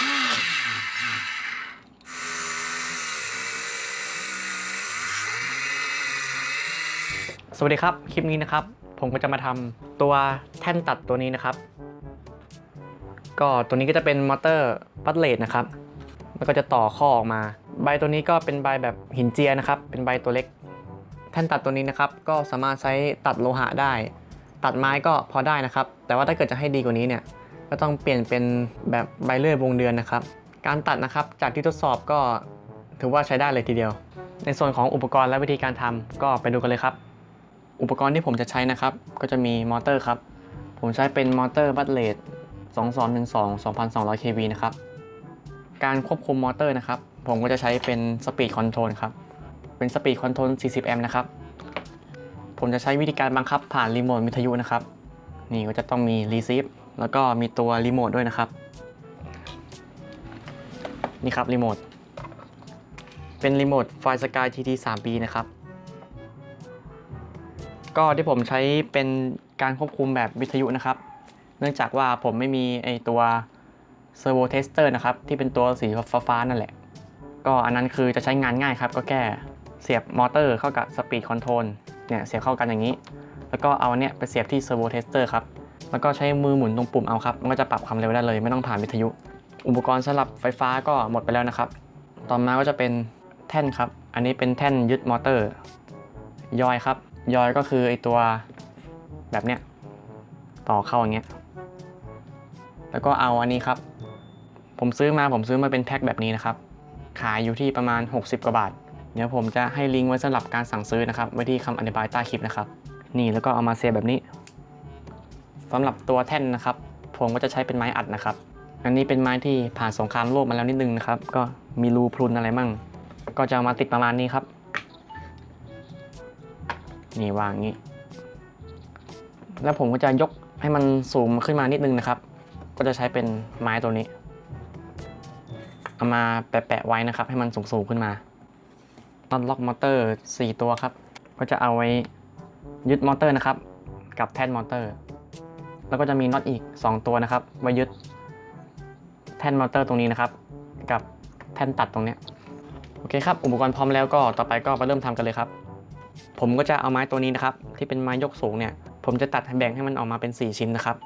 สวัสดีครับ คลิปนี้นะครับ ผมก็จะมาทำตัวแท่นตัดตัวนี้นะครับ ก็ตัวนี้ก็จะเป็นมอเตอร์ปัตเลตนะครับ แล้วก็จะต่อข้อออกมา ใบตัวนี้ก็เป็นใบแบบหินเจียนะครับ เป็นใบตัวเล็ก แท่นตัดตัวนี้นะครับ ก็สามารถใช้ตัดโลหะได้ ตัดไม้ก็พอได้นะครับ แต่ว่าถ้าเกิดจะให้ดีกว่านี้เนี่ย ก็ต้องเปลี่ยนเป็นแบบใบเลื่อยวงเดือนนะครับ การตัดนะครับจากที่ทดสอบก็ถือว่าใช้ได้เลยทีเดียว ในส่วนของอุปกรณ์และวิธีการทำก็ไปดูกันเลยครับ อุปกรณ์ที่ผมจะใช้นะครับ ก็จะมีมอเตอร์ครับ ผมใช้เป็นมอเตอร์บัตเลด2212 2200 kV นะครับ การควบคุมมอเตอร์นะครับ ผมก็จะใช้เป็นสปีดคอนโทรลครับ เป็นสปีดคอนโทรล40แอมป์นะครับ ผมจะใช้วิธีการบังคับผ่านรีโมทวิทยุนะครับ นี่ก็จะต้องมีรีซีฟ แล้วก็มีตัวรีโมทด้วยนะครับ นี่ครับรีโมท เป็นรีโมทไฟสกาย TT 3 b นะครับ ก็ที่ผมใช้เป็นการควบคุมแบบวิทยุนะครับ เนื่องจากว่าผมไม่มีไอตัวเซอร์โวเทสเตอร์นะครับ ที่เป็นตัวสีฟ้าๆนั่นแหละ ก็อันนั้นคือจะใช้งานง่ายครับ ก็แค่เสียบมอเตอร์เข้ากับสปีดคอนโทรลเนี่ยเสียบเข้ากันอย่างนี้ แล้วก็เอาเนี้ยไปเสียบที่เซอร์โวเทสเตอร์ครับ แล้วก็ใช้มือหมุนตรงปุ่มเอาครับ มันก็จะปรับความเร็วได้เลย ไม่ต้องผ่านวิทยุ อุปกรณ์สำหรับไฟฟ้าก็หมดไปแล้วนะครับ ต่อมาก็จะเป็นแท่นครับ อันนี้เป็นแท่นยึดมอเตอร์ ยอยครับ ยอยก็คือไอตัวแบบเนี้ยต่อเข้าอย่างเงี้ย แล้วก็เอาอันนี้ครับ ผมซื้อมาผมซื้อมาเป็นแพ็คแบบนี้นะครับ ขายอยู่ที่ประมาณ 60 กว่าบาท เดี๋ยวผมจะให้ลิงก์ไว้สำหรับการสั่งซื้อนะครับ ไว้ที่คำอธิบายใต้คลิปนะครับ นี่แล้วก็เอามาเสียบแบบนี้ สำหรับตัวแท่นนะครับ ผมก็จะใช้เป็นไม้อัดนะครับ อันนี้เป็นไม้ที่ผ่านสงครามโลกมาแล้วนิดนึงนะครับ ก็มีรูพรุนอะไรมั่ง ก็จะามาติดประมาณนี้ครับ นี่วางงี้ แล้วผมก็จะยกให้มันสูงขึ้นมานิดนึงนะครับ ก็จะใช้เป็นไม้ตัวนี้ เอามาแปะๆไว้นะครับ ให้มันสูงๆขึ้นมาน็อตล็อกมอเตอร์ 4 ตัวครับ ก็จะเอาไว้ยึดมอเตอร์นะครับ กับแท่นมอเตอร์ แล้วก็จะมีน็อตอีก 2 ตัวนะครับไว้ยึดแท่นมอเตอร์ตรงนี้นะครับ กับแท่นตัดตรงนี้โอเคครับ อุปกรณ์พร้อมแล้วก็ต่อไปก็ไปเริ่มทำกันเลยครับ ผมก็จะเอาไม้ตัวนี้นะครับ ที่เป็นไม้ยกสูงเนี่ย ผมจะตัดแบ่งให้มันออกมาเป็น 4 ชิ้นนะครับ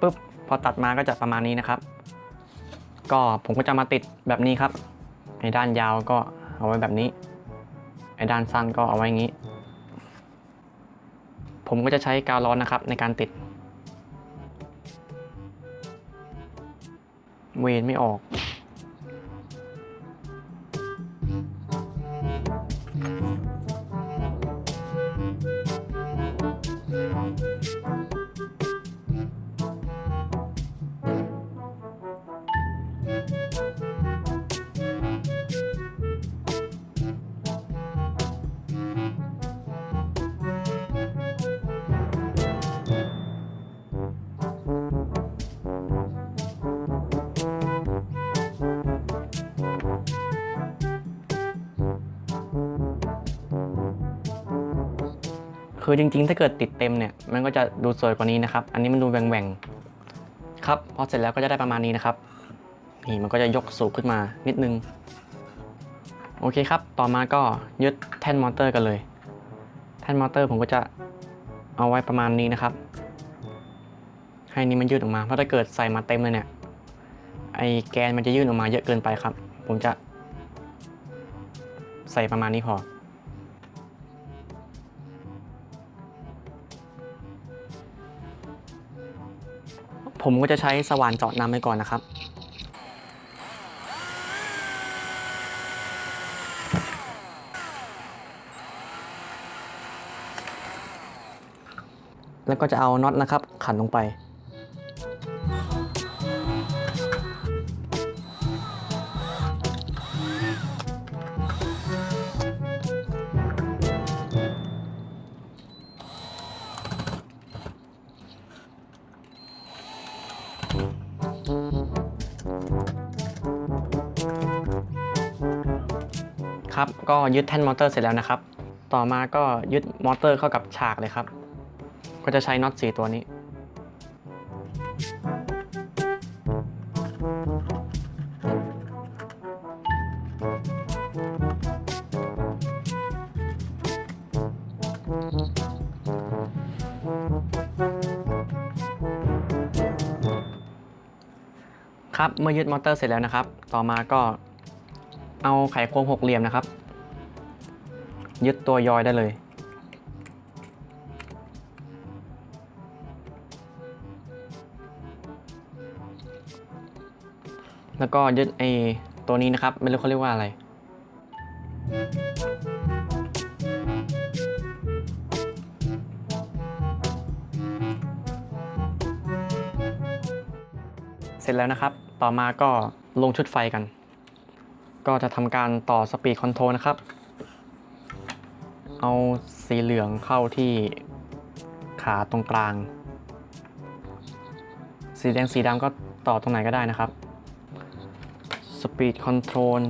ปุ๊บพอตัดมาก็จะประมาณนี้นะครับ ก็ผมก็จะมาติดแบบนี้ครับไอ้ด้านยาวก็เอาไว้แบบนี้ไอ้ด้านสั้นก็เอาไว้อย่างนี้ ผมก็จะใช้กาวร้อนนะครับในการติด เวรไม่ออก คือจริงๆ ถ้าเกิดติดเต็มเนี่ย มันก็จะดูสวยกว่านี้นะครับ อันนี้มันดูแหว่งๆ ครับ พอเสร็จแล้วก็จะได้ประมาณนี้นะครับ นี่มันก็จะยกสูงขึ้นมานิดนึง โอเคครับ ต่อมาก็ยึดแท่นมอเตอร์กันเลย แท่นมอเตอร์ผมก็จะเอาไว้ประมาณนี้นะครับ ให้นี้มันยืดออกมา เพราะถ้าเกิดใส่มาเต็มเลยเนี่ย ไอแกนมันจะยื่นออกมาเยอะเกินไปครับ ผมจะ ใส่ประมาณนี้พอ ผมก็จะใช้สว่านเจาะน้ำไปก่อนนะครับแล้วก็จะเอาน็อตนะครับขันลงไปับ ก็ยึดแท่นมอเตอร์เสร็จแล้วนะครับ ต่อมาก็ยึดมอเตอร์เข้ากับฉากเลยครับ ก็จะใช้น็อต4ตัวนี้ ครับ เมื่อยึดมอเตอร์เสร็จแล้วนะครับ ต่อมาก็ เอาไขควงหกเหลี่ยมนะครับ ยึดตัวยอยได้เลย แล้วก็ยึดไอตัวนี้นะครับ ไม่รู้เขาเรียกว่าอะไร เสร็จแล้วนะครับ ต่อมาก็ลงชุดไฟกัน ก็จะทำการต่อสปีดคอนโทรลนะครับ เอาสีเหลืองเข้าที่ขาตรงกลาง สีแดงสีดำก็ต่อตรงไหนก็ได้นะครับ Speed Control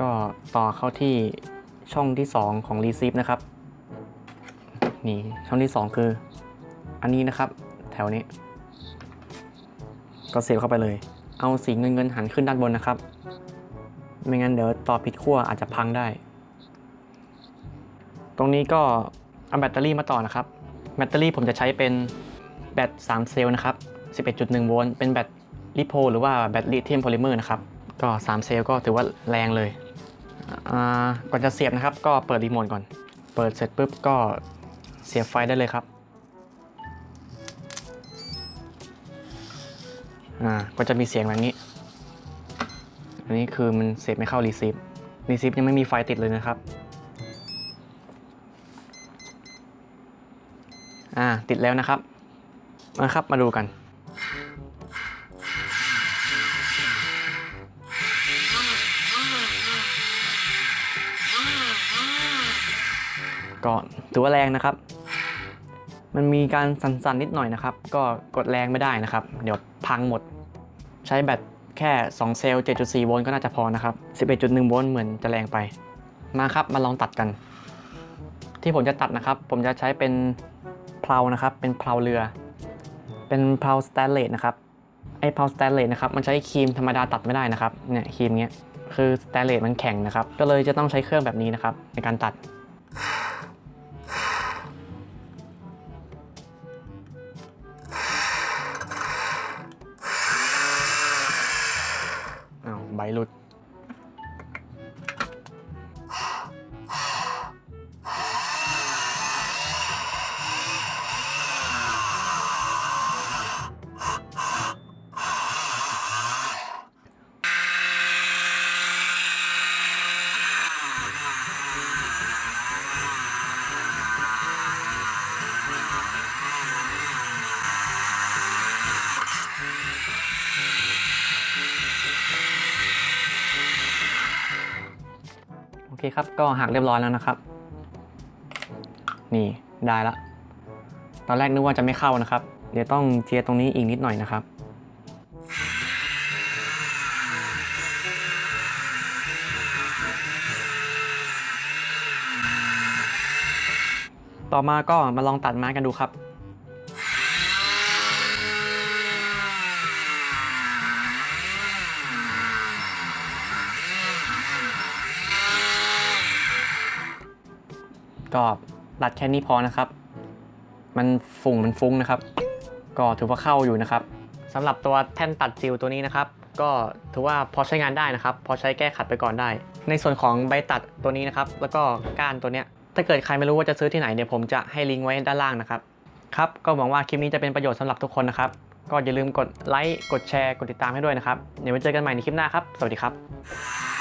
ก็ต่อเข้าที่ช่องที่ 2 ของ Receive นะครับ นี่ช่องที่ 2 คือ อันนี้นะครับ แถวนี้ ก็เสียบเข้าไปเลย เอาสีเงินเงินหันขึ้นด้านบนนะครับ ไม่งั้นเดี๋ยวต่อผิดขั้วอาจจะพังได้ ตรงนี้ก็เอาแบตเตอรี่มาต่อนะครับ แบตเตอรี่ผมจะใช้เป็นแบต 3 เซลล์นะครับ 11.1 โวลต์ เป็นแบตลิโพหรือว่าแบตลิเธียมโพลิเมอร์นะครับ ก็ 3 เซลล์ก็ถือว่าแรงเลย ก่อนจะเสียบนะครับ ก็เปิดรีโมทก่อน เปิดเสร็จปุ๊บก็เสียบไฟได้เลยครับ อ่าก็จะมีเสียงแบบนี้ อันนี้คือมันเสียบไม่เข้ารีซีฟรีซีฟยังไม่มีไฟติดเลยนะครับ อ่าติดแล้วนะครับมาครับมาดูกันก็ถือว่าแรงนะครับ มันมีการสั่นๆนิดหน่อยนะครับ ก็กดแรงไม่ได้นะครับ เดี๋ยว พังหมด ใช้แบตแค่ 2 เซลล์ 7.4 โวลต์ก็น่าจะพอนะครับ 11.1 โวลต์เหมือนจะแรงไป มาครับมาลองตัดกัน ที่ผมจะตัดนะครับ ผมจะใช้เป็นเพลานะครับ เป็นเพลาเรือ เป็นเพลาสแตนเลสนะครับ ไอเพลาสแตนเลสนะครับ มันใช้ครีมธรรมดาตัดไม่ได้นะครับ เนี่ยครีมเนี้ย คือสแตนเลสมันแข็งนะครับ ก็เลยจะต้องใช้เครื่องแบบนี้นะครับในการตัด หลุดโอเคครับ ก็หักเรียบร้อยแล้วนะครับ นี่ได้ละ ตอนแรกนึกว่าจะไม่เข้านะครับ เดี๋ยวต้องเจียตรงนี้อีกนิดหน่อยนะครับ ต่อมาก็มาลองตัดไม้กันดูครับ ก็ตัดแค่นี้พอนะครับ มันฝุ่งมันฟุ้งนะครับ ก็ถือว่าเข้าอยู่นะครับสำหรับตัวแท่นตัดซิลตัวนี้นะครับ ก็ถือว่าพอใช้งานได้นะครับ พอใช้แก้ขัดไปก่อนได้ ในส่วนของใบตัดตัวนี้นะครับ แล้วก็ก้านตัวเนี้ยถ้าเกิดใครไม่รู้ว่าจะซื้อที่ไหนเดี๋ยผมจะให้ลิงก์ไว้ด้านล่างนะครับครับก็หวังว่าคลิปนี้จะเป็นประโยชน์สำหรับทุกคนนะครับ ก็อย่าลืมกดไลค์กดแชร์กดติดตามให้ด้วยนะครับเดี๋ยวไว้เจอกันใหม่ในคลิปหน้าครับ สวัสดีครับ